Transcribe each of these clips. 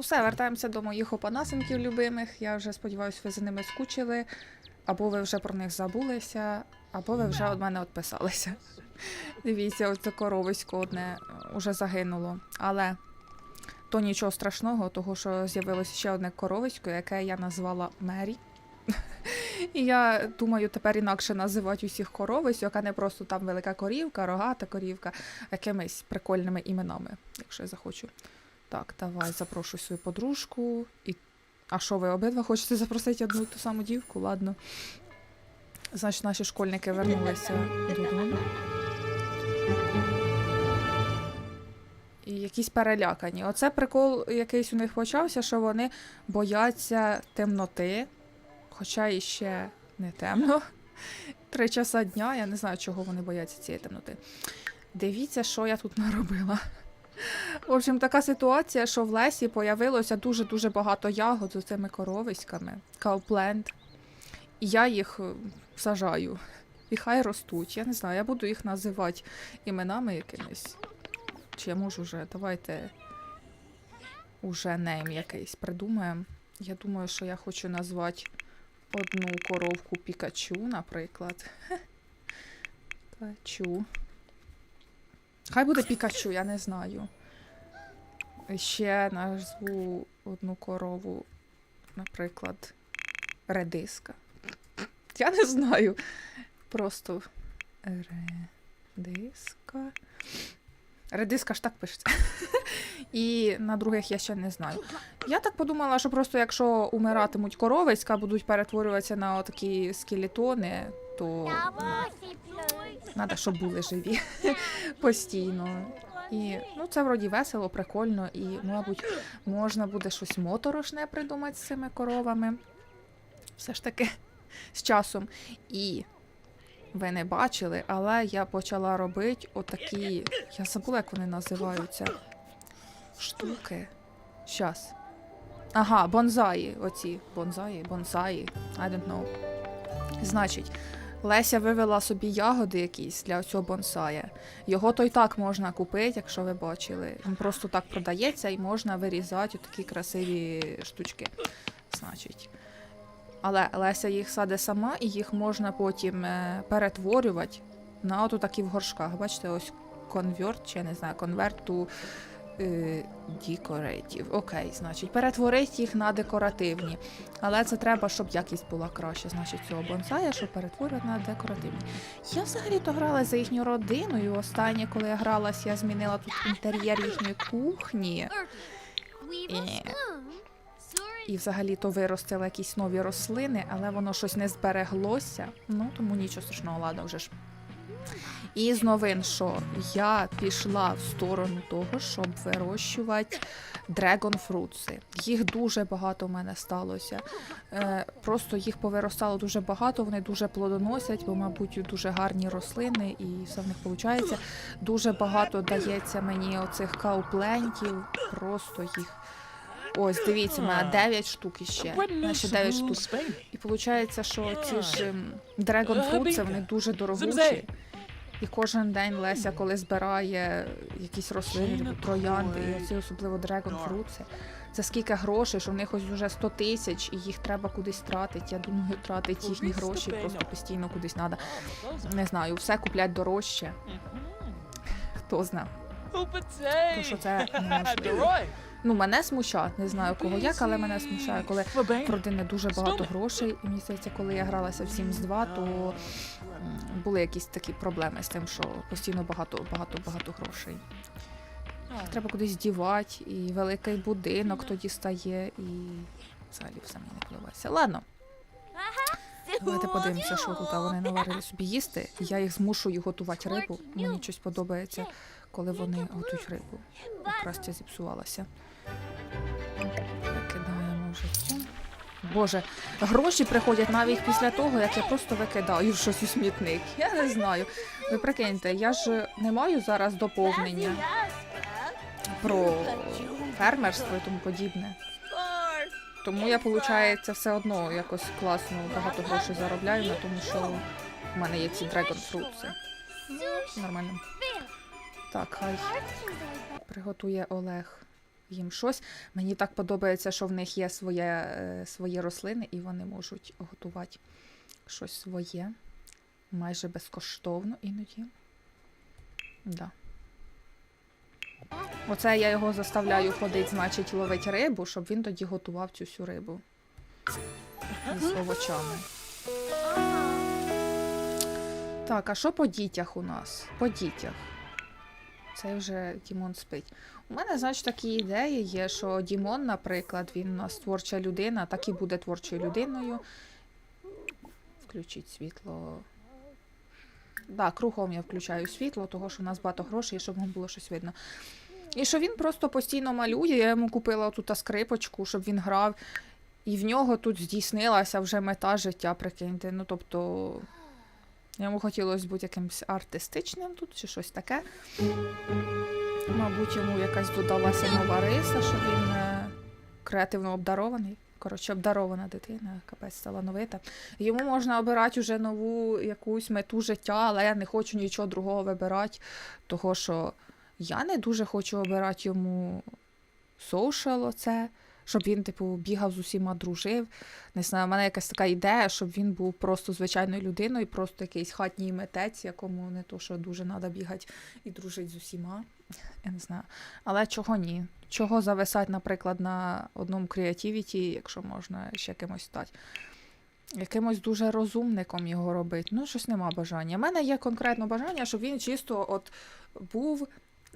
Ну, все, вертаємося до моїх опанасеньків любимих. Я вже сподіваюся, ви за ними скучили. Або ви вже про них забулися, або ви вже від мене відписалися. Дивіться, ось це коровисько одне е, уже загинуло. Але то нічого страшного, того що з'явилося ще одне коровисько, яке я назвала Мері. І я думаю, тепер інакше називати усіх коровиськ, а не просто там велика корівка, рогата корівка, якимись прикольними іменами, якщо я захочу. Так, давай запрошуй свою подружку. І... А що ви обидва хочете запросити одну ту саму дівку? Ладно. Значить, наші школьники вернулися додому. І якісь перелякані. Оце прикол якийсь у них почався, що вони бояться темноти, хоча іще не темно. Три часа дня, я не знаю, чого вони бояться цієї темноти. Дивіться, що я тут наробила. В общем, така ситуація, що в лесі появилося дуже-дуже багато ягод з цими коровиськами, каупленд. І я їх е, сажаю. І хай ростуть. Я не знаю, я буду їх називати іменами якимись. Чи я можу вже? Давайте уже нейм якийсь придумаємо. Я думаю, що я хочу назвати одну коровку Пікачу, наприклад. Пікачу. Хай буде Пікачу, я не знаю. Ще назву одну корову, наприклад, редиска. Я не знаю. Просто редиска. Редиска ж так пишеться. І на других я ще не знаю. Я так подумала, що просто якщо умиратимуть коровиська, будуть перетворюватися на такі скелетони, то треба, щоб були живі постійно. І ну, це вроді весело, прикольно, і, мабуть, можна буде щось моторошне придумати з цими коровами. Все ж таки з часом. І ви не бачили, але я почала робити отакі. Я забула, як вони називаються. Штуки. Щас. Ага, бонзаї. Оці. Бонзаї, бонсаї. I don't know. Значить, Леся вивела собі ягоди якісь для цього бонсая. Його то й так можна купити, якщо ви бачили. Він просто так продається і можна вирізати такі красиві штучки. Значить. Але Леся їх саде сама, і їх можна потім е, перетворювати на от такі в горшках. Бачите, ось конверт, чи я не знаю, конверту е, декоратів. Окей, значить, перетворити їх на декоративні. Але це треба, щоб якість була краща, значить, цього бонсая, щоб перетворювати на декоративні. Я взагалі-то грала за їхню родину, і останнє, коли я гралась, я змінила тут інтер'єр їхньої кухні. І, і взагалі то виростили якісь нові рослини, але воно щось не збереглося. Ну тому нічого страшного, ладно вже ж. І з новин, що я пішла в сторону того, щоб вирощувати дрегонфрутси. Їх дуже багато в мене сталося. Е, просто їх повиростало дуже багато, вони дуже плодоносять, бо, мабуть, дуже гарні рослини, і все в них виходить. Дуже багато дається мені оцих кауплентів, просто їх. Ось, дивіться, в мене 9 штук іще. У ще 9 штук. І виходить, що ці ж ем, дрегонфрутси, вони дуже дорогущі. І кожен день Леся, коли збирає якісь рослини, троянди, і оці особливо дрегонфрутси. Це скільки грошей, що в них ось вже 100 тисяч, і їх треба кудись тратити. Я думаю, тратить їхні гроші просто постійно кудись треба. Не знаю, все куплять дорожче. Хто знає. То що це неможливо. Ну, мене смущає, не знаю кого як, але мене смущає, коли в родини дуже багато грошей. І мені здається, коли я гралася в Sims 2, то були якісь такі проблеми з тим, що постійно багато, багато, багато грошей. Їх треба кудись дівати, і великий будинок тоді стає, і взагалі все мені не подобається. Ладно, давайте подивимося, що тут вони наварили собі їсти. Я їх змушую готувати рибу. Мені щось подобається, коли вони готують рибу. Якраз ця зіпсувалася. Викидаємо цю. Боже, гроші приходять навіть після того, як я просто викидаю щось у смітник. Я не знаю. Ви прикиньте, я ж не маю зараз доповнення про фермерство і тому подібне. Тому я, виходить, все одно якось класно багато грошей заробляю на тому, що в мене є ці дрегонфрутси. Нормально. Так, хай приготує Олег їм щось. Мені так подобається, що в них є своє, е, свої рослини, і вони можуть готувати щось своє. Майже безкоштовно іноді. Да. Оце я його заставляю ходити, значить, ловить рибу, щоб він тоді готував цю всю рибу з овочами. Так, а що по дітях у нас? По дітях. Це вже Дімон спить. У мене, значить, такі ідеї є, що Дімон, наприклад, він у нас творча людина, так і буде творчою людиною. Включіть світло. Так, кругом я включаю світло, того що у нас багато грошей, щоб вам було щось видно. І що він просто постійно малює. Я йому купила тут скрипочку, щоб він грав. І в нього тут здійснилася вже мета життя, прикиньте. Ну, тобто, йому хотілося бути якимось артистичним тут чи щось таке. Мабуть, йому якась додалася нова риса, що він е, креативно обдарований. Коротше, обдарована дитина, капець талановита. Йому можна обирати вже нову якусь мету життя, але я не хочу нічого другого вибирати, того що я не дуже хочу обирати йому соушал оце, щоб він, типу, бігав з усіма дружив. Не знаю, в мене якась така ідея, щоб він був просто звичайною людиною, просто якийсь хатній митець, якому не то, що дуже треба бігати і дружити з усіма. Я не знаю. Але чого ні? Чого зависати, наприклад, на одному креативіті, якщо можна ще кимось стати? Якимось дуже розумником його робити. Ну, щось нема бажання. У мене є конкретно бажання, щоб він чисто от був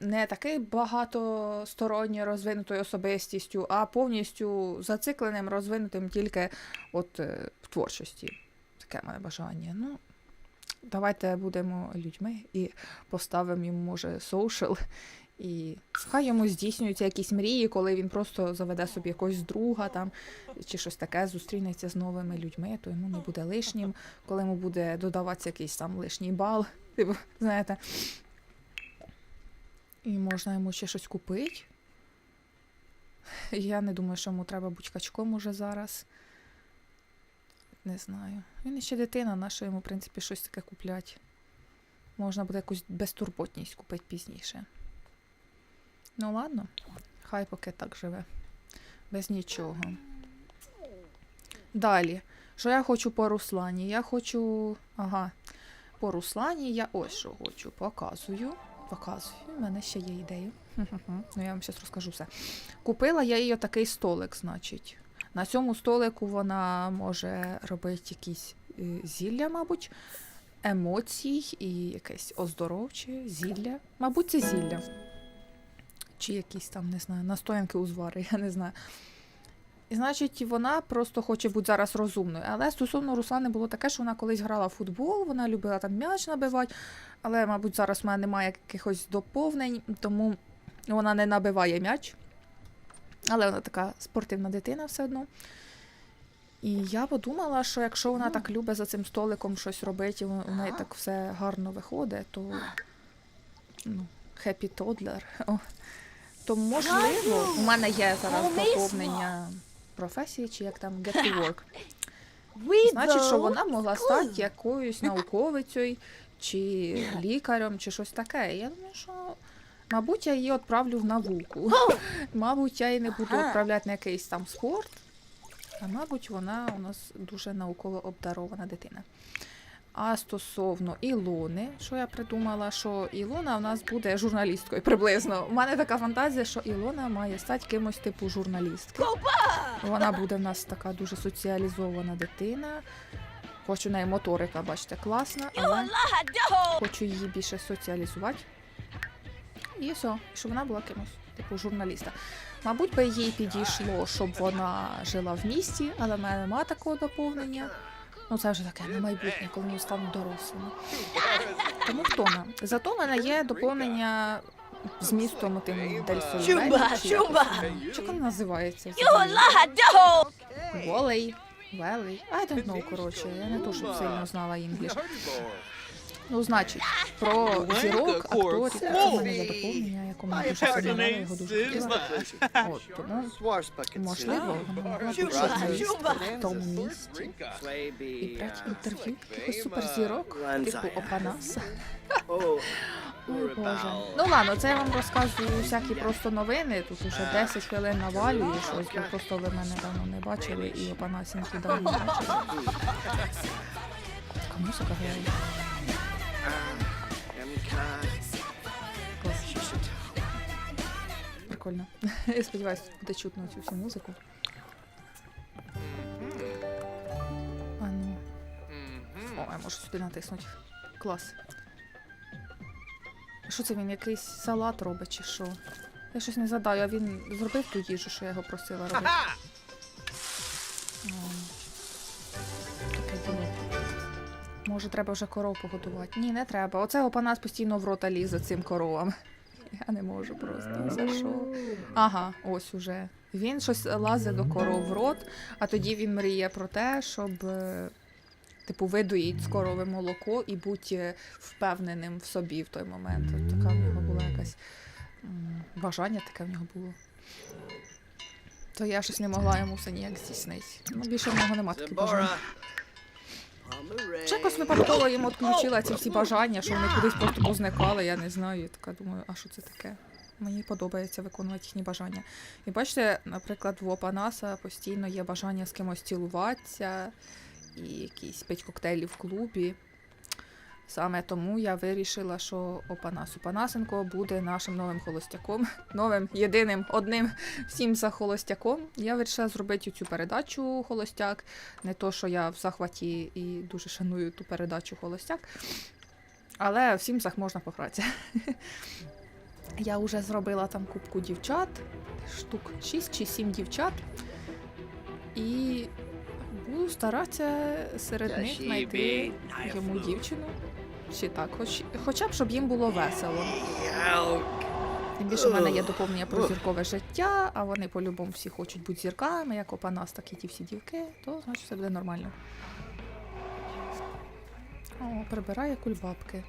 не такий багатосторонньо розвинутою особистістю, а повністю зацикленим, розвинутим тільки от е, в творчості. Таке моє бажання. Ну, давайте будемо людьми і поставимо йому, може, соушал. І хай йому здійснюються якісь мрії, коли він просто заведе собі якогось друга там, чи щось таке, зустрінеться з новими людьми, то йому не буде лишнім, коли йому буде додаватися якийсь там лишній бал, типу, знаєте. І можна йому ще щось купити. Я не думаю, що йому треба бути качком уже зараз. Не знаю. Він ще дитина, на що йому, в принципі, щось таке купляти. Можна буде якусь безтурботність купити пізніше. Ну ладно, хай поки так живе. Без нічого. Далі. Що я хочу по Руслані? Я хочу. Ага. По Руслані я ось що хочу. Показую. Показую. У мене ще є ідея. Ну, я вам зараз розкажу все. Купила я їй такий столик, значить. На цьому столику вона може робити якісь е, зілля, мабуть, емоцій і якесь оздоровче зілля. Мабуть, це зілля. Чи якісь там, не знаю, настоянки узвари, я не знаю. І значить, вона просто хоче бути зараз розумною. Але стосовно Руслани було таке, що вона колись грала в футбол, вона любила там м'яч набивати, але, мабуть, зараз в мене немає якихось доповнень, тому вона не набиває м'яч. Але вона така спортивна дитина все одно. І я подумала, що якщо вона так любить за цим столиком щось робити, і у неї так все гарно виходить, то ну, happy toddler. О. То можливо, у мене є зараз доповнення професії, чи як там get to work. Значить, що вона могла стати якоюсь науковицею, чи лікарем, чи щось таке. Я думаю, що, мабуть, я її відправлю в науку. Мабуть, я її не буду відправляти на якийсь там спорт. А мабуть, вона у нас дуже науково обдарована дитина. А стосовно Ілони, що я придумала, що Ілона у нас буде журналісткою приблизно. У мене така фантазія, що Ілона має стати кимось типу журналістки. Вона буде в нас така дуже соціалізована дитина. Хоч у неї моторика, бачите, класна, але хочу її більше соціалізувати. І все, щоб вона була кимось, типу журналіста. Мабуть, би їй підійшло, щоб вона жила в місті, але в мене немає такого доповнення. Ну, це вже таке на майбутнє, коли ми стануть дорослими. Тому втома. Зато в мене є доповнення з містом тим Чуба, чуба. воно називається? взагалі? Велей. I don't know, коротше. Я не то, щоб сильно знала інгліш. Ну, значить, про зірок, акторів. Це в мене є доповнення, якому я дуже сильно його дуже хотіла. От, тому, можливо, вона могла журналістом в тому місці. І брати інтерв'ю якихось суперзірок, типу Опанаса. Ой, Боже. Ну ладно, це я вам розказую всякі просто новини. Тут уже 10 хвилин навалюю щось, бо просто ви мене давно не бачили і Опанасеньки давно не бачили. Музика грає. Клас. Прикольно. Я сподіваюся, тут буде чутно цю всю музику. А ну. О, я можу сюди натиснути. Клас. Що це він якийсь салат робить чи що? Я щось не задаю, а він зробив ту їжу, що я його просила робити. О, Може, треба вже коров погодувати? Ні, не треба. Оце опанас постійно в рота лізе цим коровам. Я не можу просто. За що? Ага, ось уже. Він щось лазить до коров в рот, а тоді він мріє про те, щоб. е, Типу, видоїть з корови молоко і бути впевненим в собі в той момент. От така в нього була якась бажання таке в нього було. То я щось не могла йому все ніяк здійснити. Ну, більше в нього нема таких бажань. Чи якось випадково їм відключила ці всі бажання, що вони кудись просто позникали, я не знаю. Я така думаю, а що це таке? Мені подобається виконувати їхні бажання. І бачите, наприклад, в Опанаса постійно є бажання з кимось цілуватися і якісь пить коктейлі в клубі. Саме тому я вирішила, що Опанас Опанасенко буде нашим новим холостяком, новим, єдиним, одним всім за холостяком. Я вирішила зробити цю передачу Холостяк. Не то, що я в захваті і дуже шаную ту передачу Холостяк. Але в Сімсах можна погратися. Я вже зробила там кубку дівчат, штук 6 чи 7 дівчат. І буду старатися серед них знайти йому дівчину. Чи так, хоч, хоча б щоб їм було весело. Тим більше в мене є доповнення про зіркове життя, а вони по-любому всі хочуть бути зірками, як Опанас, так і ті всі дівки, то значить все буде нормально. О, прибирає кульбабки.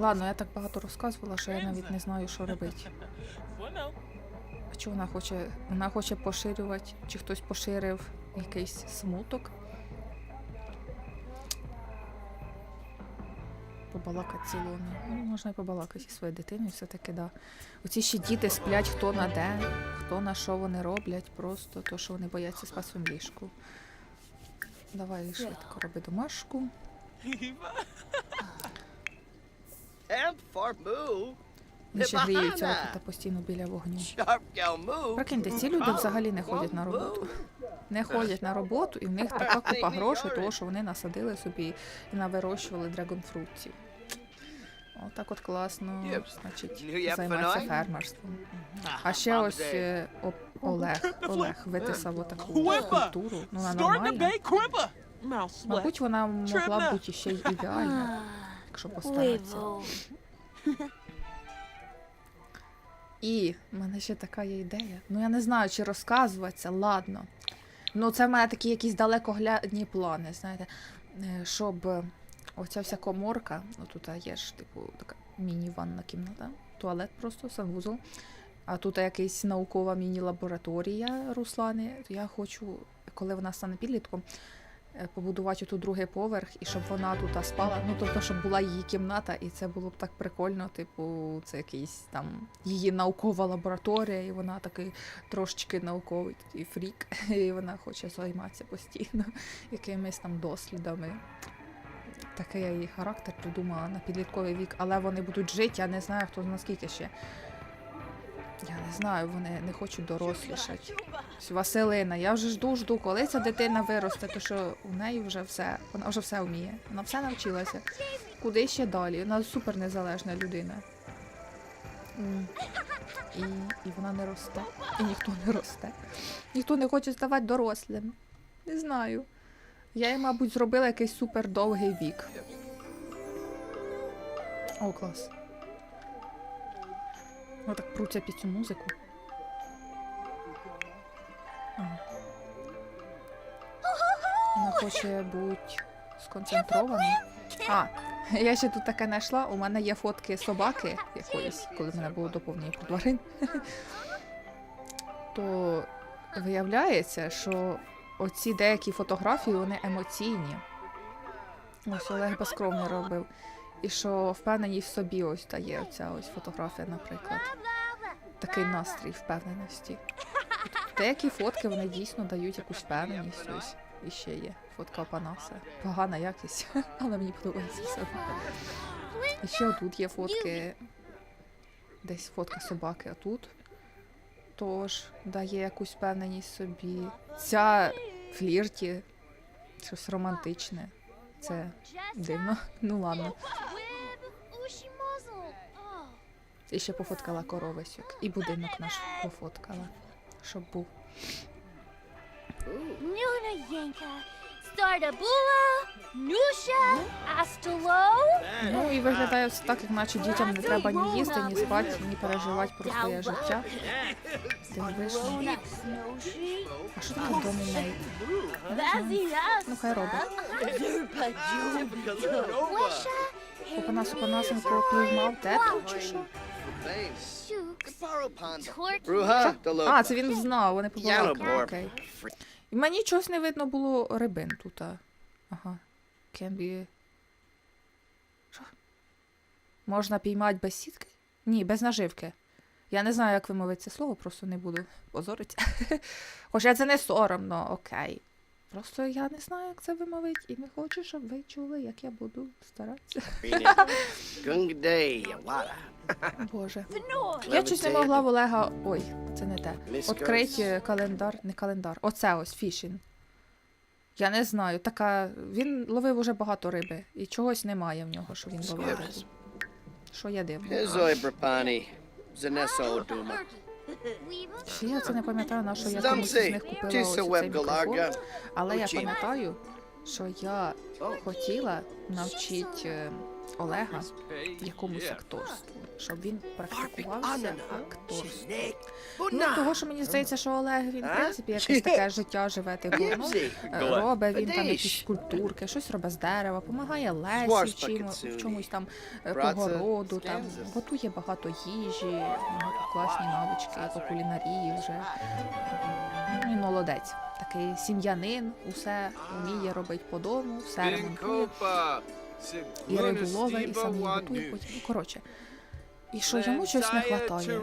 Ладно, я так багато розказувала, що я навіть не знаю, що робити. А вона хоче? Вона хоче поширювати, чи хтось поширив якийсь смуток. Побалакати цілону. Ну, можна і побалакати зі своєю дитиною, все-таки, да. Оці ще діти сплять хто на де, хто на що вони роблять, просто то, що вони бояться спати в своєму ліжку. Давай швидко роби домашку. Вони ще гріються отут постійно біля вогню. Прикиньте, ці люди взагалі не ходять на роботу. Не ходять на роботу, і в них така купа грошей, того, що вони насадили собі і навирощували драгонфрутів. Отак от класно, значить, займатися фермерством. А ще ось е, О- Олег, Олег витисав отаку культуру. Ну, вона нормальна. Мабуть, вона могла б бути ще й ідеальна, якщо постаратися. І в мене ще така є ідея. Ну я не знаю, чи розказуватися, ладно. Ну, це в мене такі якісь далекоглядні плани, знаєте. Е, Щоб е, оця вся коморка, ну тут є ж, типу, така міні-ванна кімната, туалет просто, санвузол. А тут якась наукова міні-лабораторія Руслани. Я хочу, коли вона стане підлітком, побудувати тут другий поверх, і щоб вона тут спала. Ну, тобто, щоб була її кімната, і це було б так прикольно. Типу, це якийсь там її наукова лабораторія, і вона такий трошечки науковий фрік, і вона хоче займатися постійно якимись там дослідами. Такий я її характер придумала на підлітковий вік, але вони будуть жити, я не знаю, хто наскільки ще. Я не знаю, вони не хочуть дорослішати. Василина, я вже жду, жду, коли ця дитина виросте, то що у неї вже все, вона вже все вміє. Вона все навчилася. Куди ще далі? Вона супер незалежна людина. І, і вона не росте. І ніхто не росте. Ніхто не хоче ставати дорослим. Не знаю. Я їй, мабуть, зробила якийсь супер довгий вік. О, клас. Отак пруться під цю музику. Ага. Вона хоче бути сконцентрованою. А, я ще тут таке знайшла. У мене є фотки собаки якоїсь, коли в мене було доповнення про тварин. То виявляється, що оці деякі фотографії вони емоційні. Ось Олег Безкровний робив. І що впевненість в собі ось дає оця ось фотографія, наприклад. Такий настрій впевненості. Деякі фотки вони дійсно дають якусь впевненість. Ось і ще є фотка Опанаса. Погана якість, але мені подобається все. І ще тут є фотки. Десь фотка собаки, а тут тож дає якусь впевненість собі. Ця флірті, щось романтичне. Це дивно. Ну ладно. І ще пофоткала коровисюк. І будинок наш пофоткала, щоб був. Nuna Yanka, Stardabula, Nusha, Astolo, Ну і виглядає все так, як наче дітям не треба ні їсти, ні спати, ні переживати про своє життя. Дивишся. А що таке домінейт? Ну хай робить. Опанас Опанасенко піймав тету чи що? Ruha, А, це він знав, вони побалакали. Окей. І мені чогось не видно було рибин тут. Ага. Can be... Що? Можна піймати без сітки? Ні, без наживки. Я не знаю, як вимовити це слово, просто не буду позорити. Хоча це не соромно, окей. Просто я не знаю, як це вимовити, і не хочу, щоб ви чули, як я буду старатися. Боже. Я щось не могла в Олега. Ой, це не те. Kurtz. е, календар, не календар. Оце ось фішін. Я не знаю, така. Він ловив уже багато риби, і чогось немає в нього, що він ловив рибу. Що. Weaver, Ще я це не пам'ятаю, на що я комусь з них купила ось цей мікрофон. Але я пам'ятаю, що я хотіла навчити Олега якомусь акторству, щоб він практикувався акторством. Ну, того, що мені здається, що Олег він, в принципі, якесь таке життя живе, типу, ну, Е, Робить він там якісь скульптурки, щось робить з дерева, допомагає Лесі Сварс чим, в чомусь там е, Братце, по городу, там готує багато їжі, класні навички по кулінарії вже. Ну, Він молодець. Такий сім'янин, усе вміє робити по дому, все ремонтує. І рибу і сам її готує потім. Ну, коротше. І що йому щось не вистачає.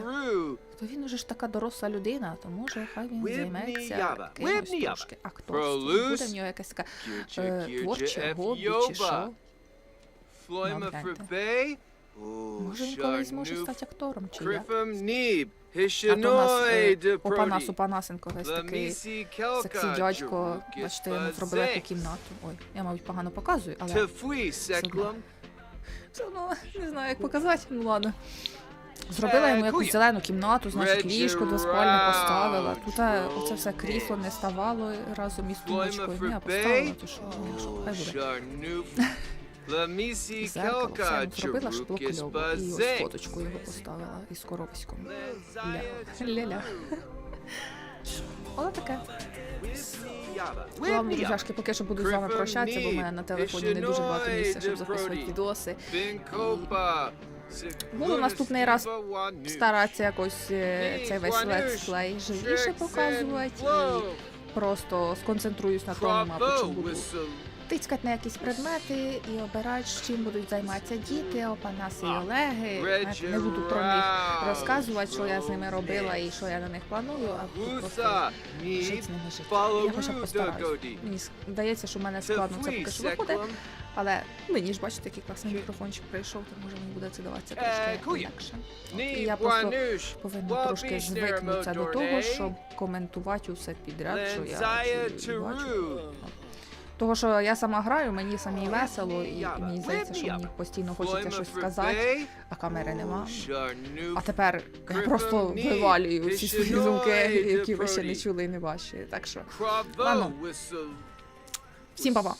То він уже ж така доросла людина, то може хай він займеться якимось трошки акторством. Буде в нього якась така е, творче хобі чи що. Може він колись зможе стати актором чи як? А то у нас е, Опанас. Опанасенко весь такий сексі дядько. Бачите, йому зробили таку кімнату. Ой, я, мабуть, погано показую, але все одно не знаю, як показати. Ну ладно. Зробила йому якусь зелену кімнату, значить ліжко двоспальне поставила. Тут е, оце все крісло не ставало разом із тумбочкою. Ні, фребей. поставила, то що, що, хай буде. Ламісі келка. зробила, щоб було І фоточку його поставила із коровиськом. Ля-ля. Але таке. Ладно, друзяшки, поки що буду з вами прощатися, бо в мене на телефоні не дуже багато місця, щоб записувати відоси. Буду наступний раз Старатися якось е, цей весь летсплей живіше показувати і просто сконцентруюсь на тому, мабуть, буду тицькати на якісь предмети і обирати, з чим будуть займатися діти, Опанаси і Олеги. Не буду про них розказувати, що я з ними робила і що я на них планую, а буду просто жити з ними життя. Я хоча б постараюсь. Мені здається, що в мене складно це поки що виходить, але мені ж бачите, який класний мікрофончик прийшов, то може мені буде це даватися Е, трошки. От, І я просто повинна трошки звикнутися до того, щоб коментувати усе підряд, що я бачу. Того, що я сама граю, мені самі весело, і мені здається, що мені постійно хочеться щось сказати, а камери нема. А тепер я просто вивалюю всі свої думки, які ви ще не чули і не бачили. Так що, ладно. Всім па-па!